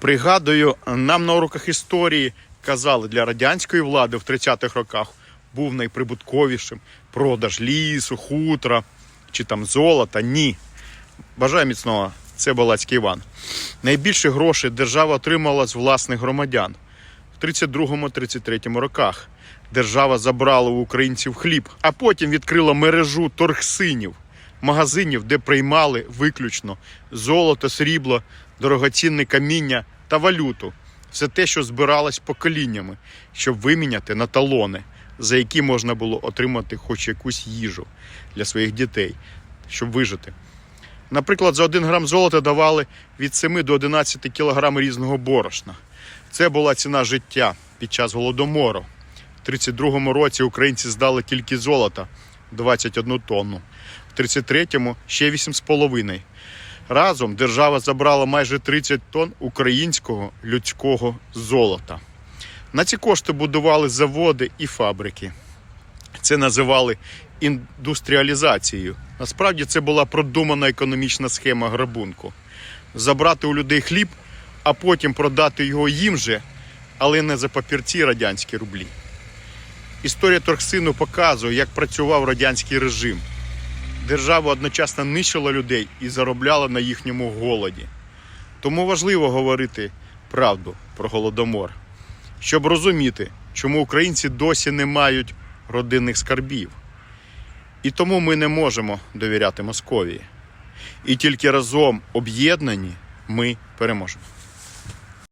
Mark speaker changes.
Speaker 1: Пригадую, нам на уроках історії казали, для радянської влади в 30-х роках був найприбутковішим продаж лісу, хутра чи там золота. Ні. Бажаю міцного, це Балацький Іван. Найбільше грошей держава отримала з власних громадян. В 32-33 роках держава забрала у українців хліб, а потім відкрила мережу торгсинів, магазинів, де приймали виключно золото, срібло, дорогоцінне каміння та валюту. Все те, що збиралось поколіннями, щоб виміняти на талони, за які можна було отримати хоч якусь їжу для своїх дітей, щоб вижити. Наприклад, за 1 грам золота давали від 7 до 11 кілограм різного борошна. Це була ціна життя під час голодомору. В 32-му році українці здали тільки золота 21 тонну, в 33-му ще 8,5. Разом держава забрала майже 30 тонн українського людського золота. На ці кошти будували заводи і фабрики. Це називали індустріалізацією. Насправді це була продумана економічна схема грабунку. Забрати у людей хліб, а потім продати його їм же, але не за папірці радянські рублі. Історія Торксину показує, як працював радянський режим. Держава одночасно нищила людей і заробляла на їхньому голоді. Тому важливо говорити правду про голодомор, щоб розуміти, чому українці досі не мають родинних скарбів. І тому ми не можемо довіряти Московії. І тільки разом об'єднані ми переможемо.